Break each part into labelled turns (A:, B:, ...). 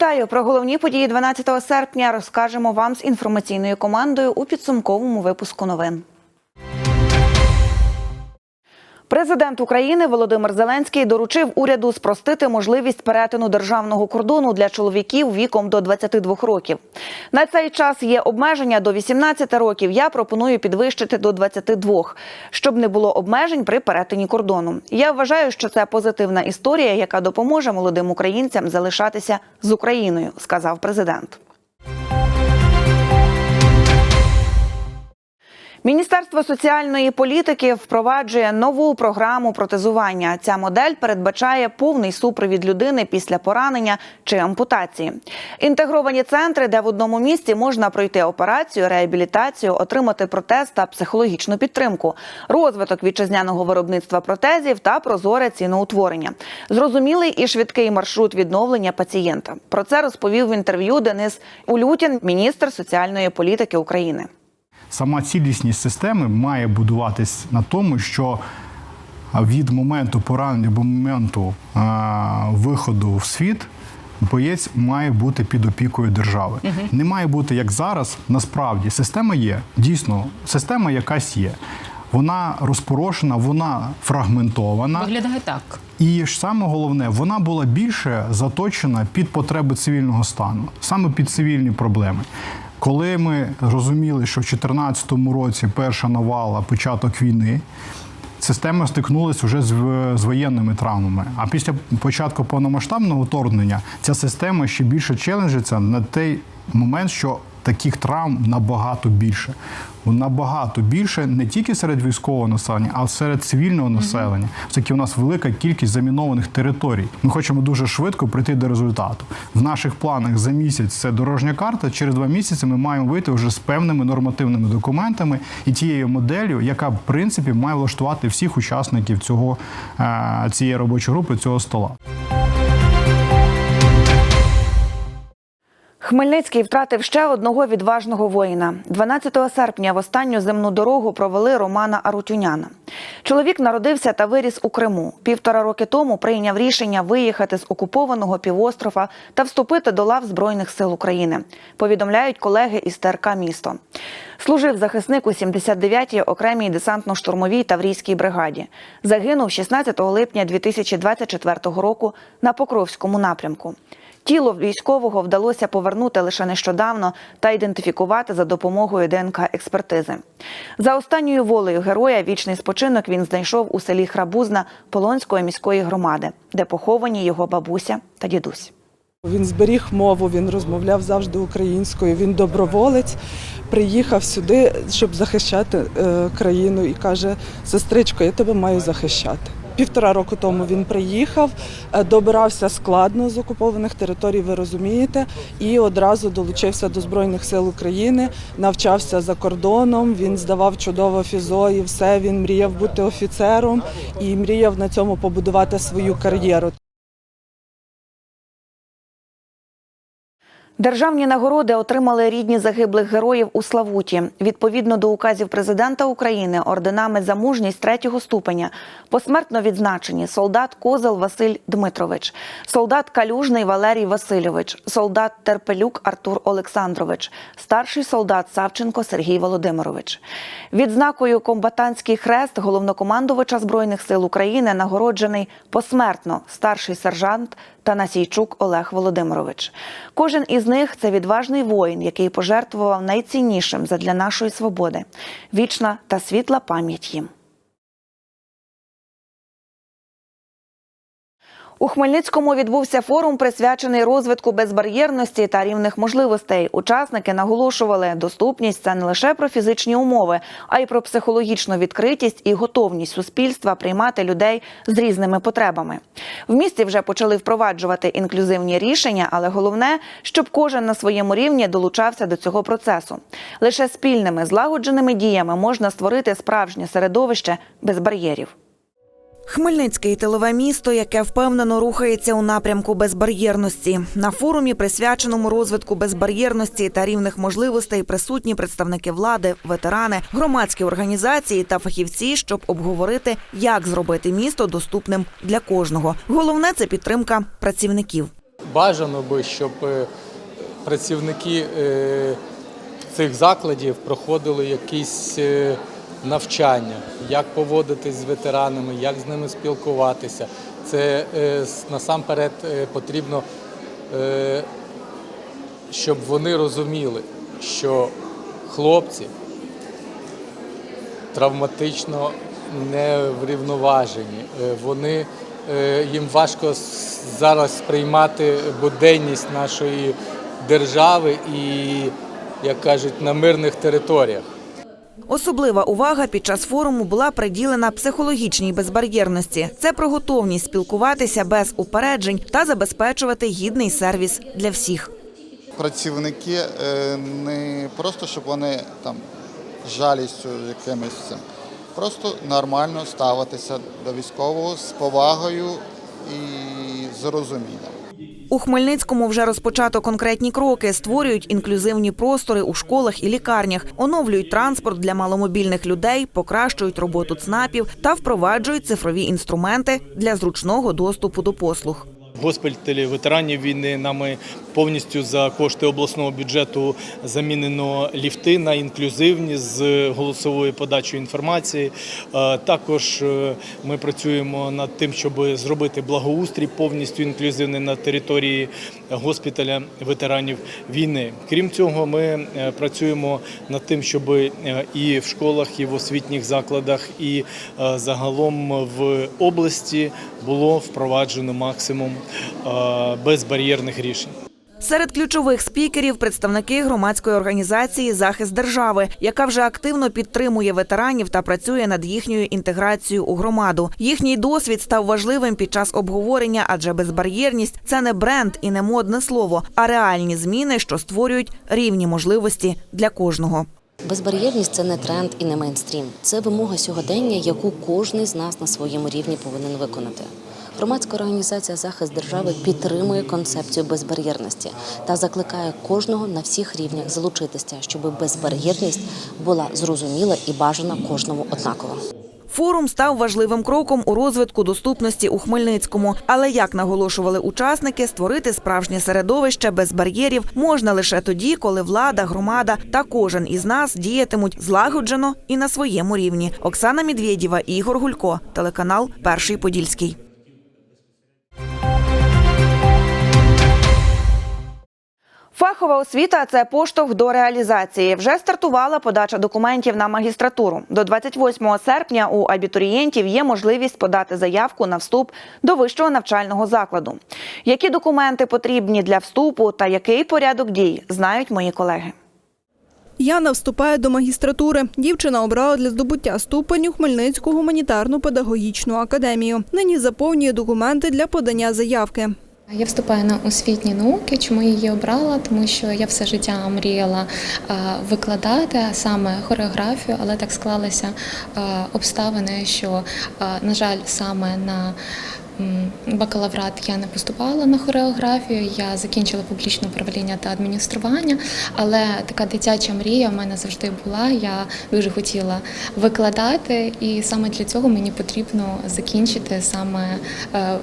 A: Вітаю про головні події 12 серпня. Розкажемо вам з інформаційною командою у підсумковому випуску новин. Президент України Володимир Зеленський доручив уряду спростити можливість перетину державного кордону для чоловіків віком до 22 років. На цей час є обмеження до 18 років. Я пропоную підвищити до 22, щоб не було обмежень при перетині кордону. Я вважаю, що це позитивна історія, яка допоможе молодим українцям залишатися з Україною, сказав президент. Міністерство соціальної політики впроваджує нову програму протезування. Ця модель передбачає повний супровід людини після поранення чи ампутації. Інтегровані центри, де в одному місці можна пройти операцію, реабілітацію, отримати протез та психологічну підтримку, розвиток вітчизняного виробництва протезів та прозоре ціноутворення. Зрозумілий і швидкий маршрут відновлення пацієнта. Про це розповів в інтерв'ю Денис Улютін, міністр соціальної політики України.
B: Сама цілісність системи має будуватись на тому, що від моменту поранення до моменту а, виходу в світ боєць має бути під опікою держави. Не має бути як зараз. Насправді система є. Дійсно, система якась є. Вона розпорошена, вона фрагментована.
C: Виглядає так.
B: І ж саме головне, вона була більше заточена під потреби цивільного стану, саме під цивільні проблеми. Коли ми розуміли, що в 2014 році перша навала, початок війни, система стикнулася вже з, воєнними травмами. А після початку повномасштабного вторгнення ця система ще більше челенджиться на той момент, що таких травм набагато більше. Набагато більше не тільки серед військового населення, а серед цивільного населення. Все-таки у нас велика кількість замінованих територій. Ми хочемо дуже швидко прийти до результату. В наших планах за місяць це дорожня карта. Через два місяці ми маємо вийти вже з певними нормативними документами і тією моделлю, яка в принципі має влаштувати всіх учасників цього е, цієї робочої групи, цього стола.
A: Хмельницький втратив ще одного відважного воїна. 12 серпня в останню земну дорогу провели Романа Арутюняна. Чоловік народився та виріс у Криму. Півтора роки тому прийняв рішення виїхати з окупованого півострова та вступити до лав Збройних сил України. Повідомляють колеги із ТРК місто. Служив захисник у 79-й окремій десантно-штурмовій таврійській бригаді. Загинув 16 липня 2024 року на Покровському напрямку. Тіло військового вдалося повернути лише нещодавно та ідентифікувати за допомогою ДНК-експертизи. За останньою волею героя вічний спочинок він знайшов у селі Храбузна Полонської міської громади, де поховані його бабуся та дідусь.
D: Він зберіг мову, він розмовляв завжди українською. Він доброволець, приїхав сюди, щоб захищати е, країну, і каже: сестричко, я тебе маю захищати. Півтора року тому він приїхав, е, добирався складно з окупованих територій, ви розумієте, і одразу долучився до Збройних сил України, навчався за кордоном. Він здавав чудово фізо і все. Він мріяв бути офіцером і мріяв на цьому побудувати свою кар'єру.
A: Державні нагороди отримали рідні загиблих героїв у Славуті. Відповідно до указів президента України орденами за мужність третього ступеня посмертно відзначені солдат Козел Василь Дмитрович, солдат Калюжний Валерій Васильович, солдат Терпелюк Артур Олександрович, старший солдат Савченко Сергій Володимирович. Відзнакою комбатантський хрест головнокомандувача збройних сил України нагороджений посмертно старший сержант Танасійчук Олег Володимирович. Кожен із них це відважний воїн, який пожертвував найціннішим задля нашої свободи. Вічна та світла пам'ять їм. У Хмельницькому відбувся форум, присвячений розвитку безбар'єрності та рівних можливостей. Учасники наголошували, доступність це не лише про фізичні умови, а й про психологічну відкритість і готовність суспільства приймати людей з різними потребами. В місті вже почали впроваджувати інклюзивні рішення, але головне, щоб кожен на своєму рівні долучався до цього процесу. Лише спільними злагодженими діями можна створити справжнє середовище без бар'єрів. Хмельницький тилове місто, яке впевнено рухається у напрямку безбар'єрності. На форумі, присвяченому розвитку безбар'єрності та рівних можливостей, присутні представники влади, ветерани, громадські організації та фахівці, щоб обговорити, як зробити місто доступним для кожного. Головне це підтримка працівників.
C: бажано би, щоб е, працівники е, цих закладів проходили якісь е, навчання, як поводитись з ветеранами, як з ними спілкуватися. Це е, насамперед е, потрібно, е, щоб вони розуміли, що хлопці травматично не врівноважені. Е, Вони їм важко зараз сприймати буденність нашої держави і, як кажуть, на мирних територіях.
A: Особлива увага під час форуму була приділена психологічній безбар'єрності. Це про готовність спілкуватися без упереджень та забезпечувати гідний сервіс для всіх.
E: працівники е, не просто, щоб вони там жалістю якимось цим, просто нормально ставитися до військового з повагою і з розумінням.
A: У Хмельницькому вже розпочато конкретні кроки, створюють інклюзивні простори у школах і лікарнях, оновлюють транспорт для маломобільних людей, покращують роботу ЦНАПів та впроваджують цифрові інструменти для зручного доступу до послуг.
F: Госпіталі ветеранів війни нами повністю за кошти обласного бюджету замінено ліфти на інклюзивні з голосовою подачою інформації. Е, Також е, ми працюємо над тим, щоб зробити благоустрій повністю інклюзивний на території госпіталя ветеранів війни. Крім цього, ми е, працюємо над тим, щоб і в школах, і в освітніх закладах, і загалом в області було впроваджено максимум безбар'єрних рішень.
A: Серед ключових спікерів представники громадської організації Захист держави, яка вже активно підтримує ветеранів та працює над їхньою інтеграцією у громаду. Їхній досвід став важливим під час обговорення, адже безбар'єрність це не бренд і не модне слово, а реальні зміни, що створюють рівні можливості для кожного.
G: Безбар'єрність це не тренд і не мейнстрім. Це вимога сьогодення, яку кожен з нас на своєму рівні повинен виконати. Громадська організація захист держави підтримує концепцію безбар'єрності та закликає кожного на всіх рівнях залучитися, щоб безбар'єрність була зрозуміла і бажана кожному однаково.
A: Форум став важливим кроком у розвитку доступності у Хмельницькому. Але як наголошували учасники, створити справжнє середовище без бар'єрів можна лише тоді, коли влада, громада та кожен із нас діятимуть злагоджено і на своєму рівні. Оксана Медведєва, Ігор Гулько, телеканал Перший Подільський. Фахова освіта це поштовх до реалізації. Вже стартувала подача документів на магістратуру. До 28 серпня у абітурієнтів є можливість подати заявку на вступ до вищого навчального закладу. Які документи потрібні для вступу та який порядок дій, знають мої колеги.
H: Яна вступає до магістратури. Дівчина обрала для здобуття ступеню Хмельницьку гуманітарну педагогічну академію. Нині заповнює документи для подання заявки.
I: Я вступаю на освітні науки. Чому її обрала? Тому що я все життя мріяла викладати саме хореографію, але так склалися обставини, що, на жаль, саме на бакалаврат я не поступала на хореографію. Я закінчила публічне управління та адміністрування, але така дитяча мрія в мене завжди була. Я дуже хотіла викладати, і саме для цього мені потрібно закінчити саме е,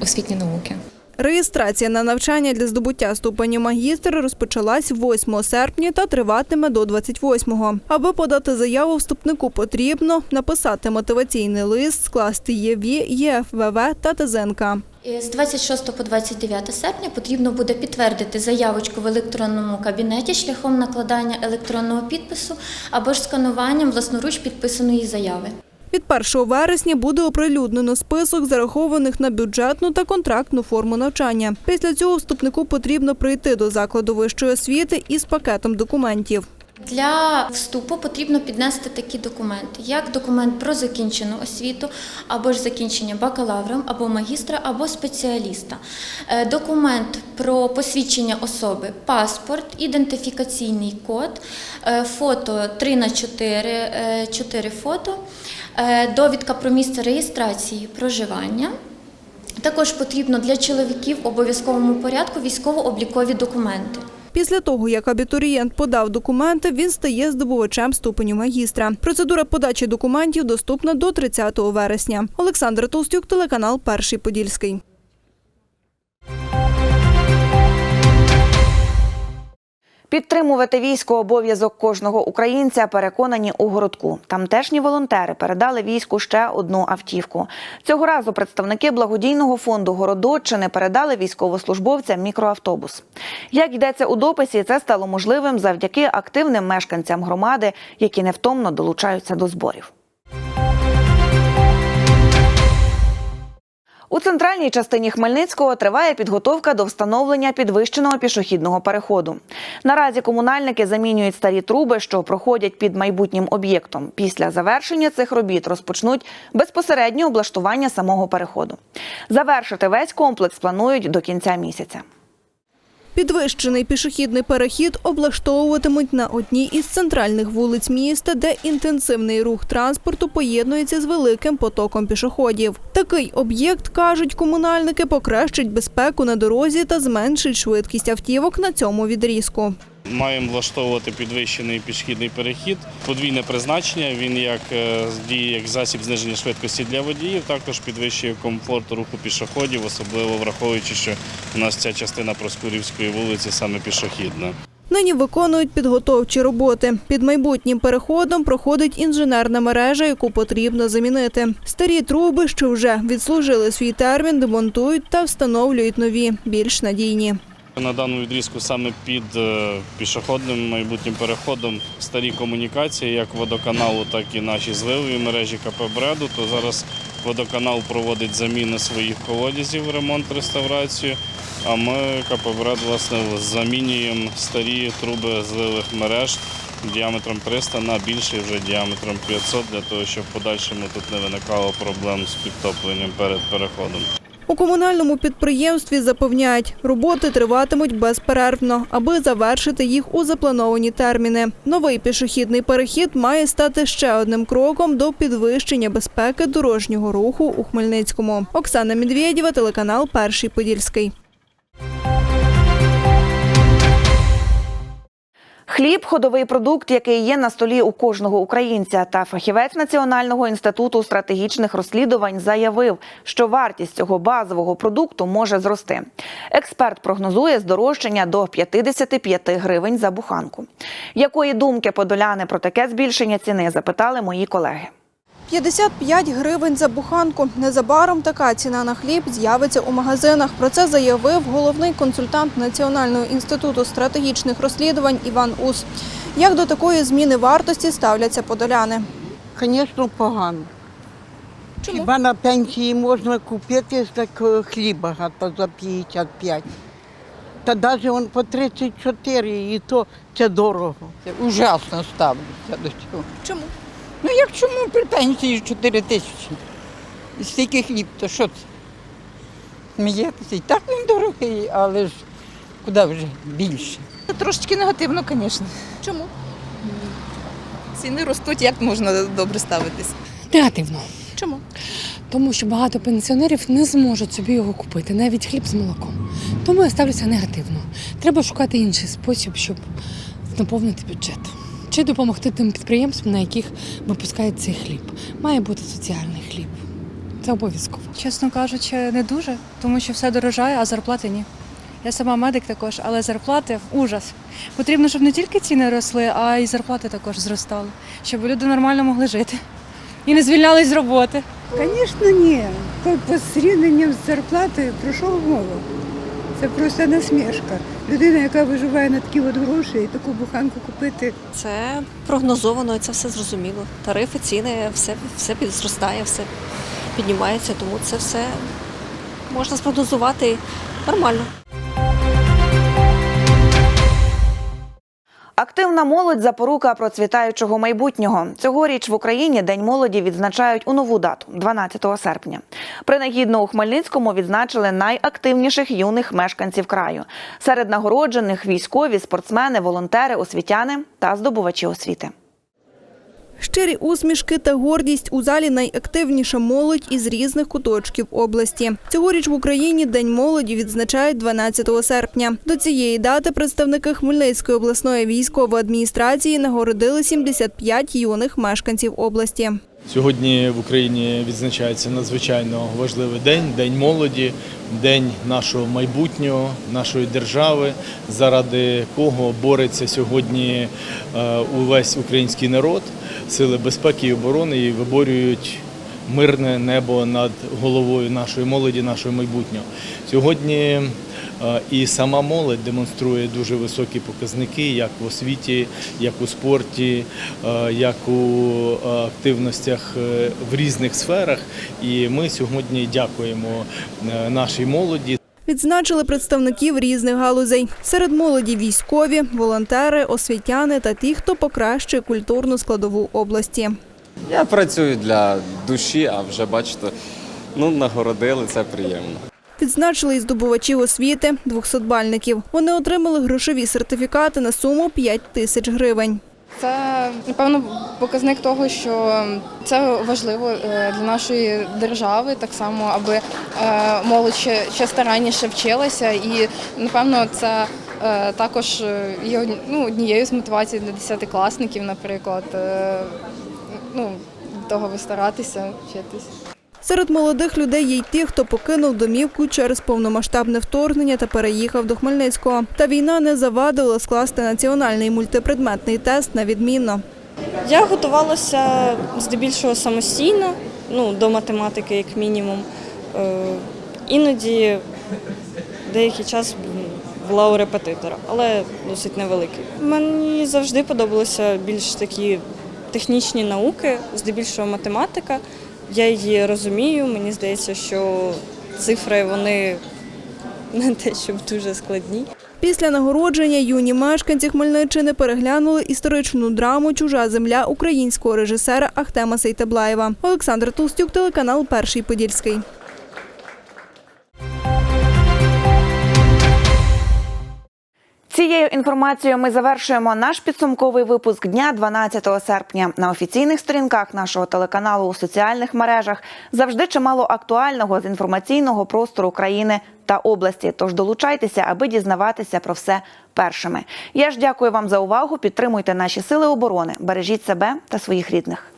I: освітні науки.
H: Реєстрація на навчання для здобуття ступеню магістра розпочалась 8 серпня та триватиме до 28-го. Аби подати заяву вступнику потрібно написати мотиваційний лист, скласти ЄВІ, ЄФВВ та ТЗНК.
J: І З 26 по 29 серпня потрібно буде підтвердити заявочку в електронному кабінеті шляхом накладання електронного підпису або ж скануванням власноруч підписаної заяви.
H: Від 1 вересня буде оприлюднено список зарахованих на бюджетну та контрактну форму навчання. Після цього вступнику потрібно прийти до закладу вищої освіти із пакетом документів.
J: Для вступу потрібно піднести такі документи, як документ про закінчену освіту, або ж закінчення бакалавром, або магістра, або спеціаліста, Е, документ про посвідчення особи, паспорт, ідентифікаційний код, е, фото 3 на 4, 4 фото, е, довідка про місце реєстрації проживання. Також потрібно для чоловіків в обов'язковому порядку військово-облікові документи.
H: Після того, як абітурієнт подав документи, він стає здобувачем ступеню магістра. Процедура подачі документів доступна до 30 вересня. Олександр Толстюк, телеканал Перший Подільський.
A: Підтримувати військо обов'язок кожного українця переконані у городку. Тамтешні волонтери передали війську ще одну автівку. Цього разу представники благодійного фонду Городоччини передали військовослужбовцям мікроавтобус. Як йдеться у дописі, це стало можливим завдяки активним мешканцям громади, які невтомно долучаються до зборів. У центральній частині Хмельницького триває підготовка до встановлення підвищеного пішохідного переходу. Наразі комунальники замінюють старі труби, що проходять під майбутнім об'єктом. Після завершення цих робіт розпочнуть безпосереднє облаштування самого переходу. Завершити весь комплекс планують до кінця місяця.
H: Підвищений пішохідний перехід облаштовуватимуть на одній із центральних вулиць міста, де інтенсивний рух транспорту поєднується з великим потоком пішоходів. Такий об'єкт, кажуть комунальники, покращить безпеку на дорозі та зменшить швидкість автівок на цьому відрізку.
K: Маємо влаштовувати підвищений пішохідний перехід. Подвійне призначення. Він як е, діє як засіб зниження швидкості для водіїв, також підвищує комфорт руху пішоходів, особливо враховуючи, що у нас ця частина Проскурівської вулиці саме пішохідна.
H: Нині виконують підготовчі роботи. Під майбутнім переходом проходить інженерна мережа, яку потрібно замінити. Старі труби, що вже відслужили свій термін, демонтують та встановлюють нові, більш надійні.
K: На даному відрізку саме під е, пішохідним майбутнім переходом старі комунікації, як водоканалу, так і наші зливові мережі КП Бреду. То зараз водоканал проводить заміну своїх колодязів, ремонт, реставрацію. А ми КП Бред власне замінюємо старі труби зливих мереж діаметром 300 на більший вже діаметром 500, для того, щоб в подальшому тут не виникало проблем з підтопленням перед переходом.
H: У комунальному підприємстві запевняють, роботи триватимуть безперервно, аби завершити їх у заплановані терміни. Новий пішохідний перехід має стати ще одним кроком до підвищення безпеки дорожнього руху у Хмельницькому. Оксана Медведєва, телеканал Перший Подільський.
A: Хліб ходовий продукт, який є на столі у кожного українця. Та фахівець Національного інституту стратегічних розслідувань заявив, що вартість цього базового продукту може зрости. Експерт прогнозує здорожчання до 55 гривень за буханку. Якої думки подоляни про таке збільшення ціни запитали мої колеги.
H: 55 гривень за буханку. Незабаром така ціна на хліб з'явиться у магазинах. Про це заявив головний консультант Національного інституту стратегічних розслідувань Іван Ус. Як до такої зміни вартості ставляться подоляни?
L: Звісно, погано.
H: Чому?
L: Хіба на пенсії можна купити так е, хліба гата за 55. Та навіть він по 34, і то це дорого.
M: Це ужасно ставлюся до цього.
H: Чому?
M: Ну як чому при пенсії 4 тисячі? І стільки хліб, то що це? Смієтеся, і так він дорогий, але ж куди вже більше.
N: Трошечки негативно, звісно.
H: Чому?
N: Ціни ростуть, як можна добре ставитись?
O: Негативно,
H: Чому?
O: тому що багато пенсіонерів не зможуть собі його купити, навіть хліб з молоком. Тому я ставлюся негативно. Треба шукати інший спосіб, щоб наповнити бюджет. Чи допомогти тим підприємствам, на яких випускають цей хліб. Має бути соціальний хліб. Це обов'язково.
N: Чесно кажучи, не дуже, тому що все дорожає, а зарплати ні. Я сама медик також, але зарплати ужас. Потрібно, щоб не тільки ціни росли, а й зарплати також зростали, щоб люди нормально могли жити і не звільнялись з роботи.
L: Звісно, ні. По з зарплатою про що мова? Це просто насмішка. Людина, яка виживає на такі от гроші і таку буханку купити.
P: Це прогнозовано, це все зрозуміло. Тарифи, ціни, все, все зростає, все піднімається, тому це все можна спрогнозувати нормально.
A: Активна молодь запорука процвітаючого майбутнього. Цьогоріч в Україні День молоді відзначають у нову дату 12 серпня. Принагідно у Хмельницькому відзначили найактивніших юних мешканців краю. Серед нагороджених військові, спортсмени, волонтери, освітяни та здобувачі освіти.
H: Щирі усмішки та гордість у залі найактивніша молодь із різних куточків області. Цьогоріч в Україні День молоді відзначають 12 серпня. До цієї дати представники Хмельницької обласної військової адміністрації нагородили 75 юних мешканців області.
F: Сьогодні в Україні відзначається надзвичайно важливий день день молоді, день нашого майбутнього, нашої держави, заради кого бореться сьогодні е, увесь український народ, сили безпеки і оборони і виборюють мирне небо над головою нашої молоді, нашого майбутнього. Сьогодні е, і сама молодь демонструє дуже високі показники, як в освіті, як у спорті, е, як у е, активностях в різних сферах. І ми сьогодні дякуємо нашій молоді.
H: Відзначили представників різних галузей. Серед молоді військові, волонтери, освітяни та ті, хто покращує культурну складову області.
Q: Я працюю для душі, а вже бачите, ну нагородили, це приємно.
H: Відзначили і здобувачів освіти, 200-бальників. Вони отримали грошові сертифікати на суму 5 тисяч гривень.
R: Це напевно показник того, що це важливо е, для нашої держави, так само, аби е, молодь ще, ще старанніше вчилася, і напевно це е, також є ну, однією з мотивацій для десятикласників, наприклад. Ну, до того ви старатися вчитись.
H: Серед молодих людей є й ті, хто покинув домівку через повномасштабне вторгнення та переїхав до Хмельницького. Та війна не завадила скласти національний мультипредметний тест на відмінно.
S: Я готувалася здебільшого самостійно, ну, до математики, як мінімум. Е, іноді деякий час була у репетитора, але досить невеликий. Мені завжди подобалися більш такі технічні науки, здебільшого математика. Я її розумію, мені здається, що цифри вони не те, щоб дуже складні.
H: Після нагородження юні мешканці Хмельниччини переглянули історичну драму Чужа земля українського режисера Ахтема Сейтеблаєва. Олександр Толстюк, телеканал Перший Подільський.
A: Цією інформацією ми завершуємо наш підсумковий випуск дня 12 серпня. На офіційних сторінках нашого телеканалу у соціальних мережах завжди чимало актуального з інформаційного простору країни та області. Тож долучайтеся, аби дізнаватися про все першими. Я ж дякую вам за увагу. Підтримуйте наші сили оборони, бережіть себе та своїх рідних.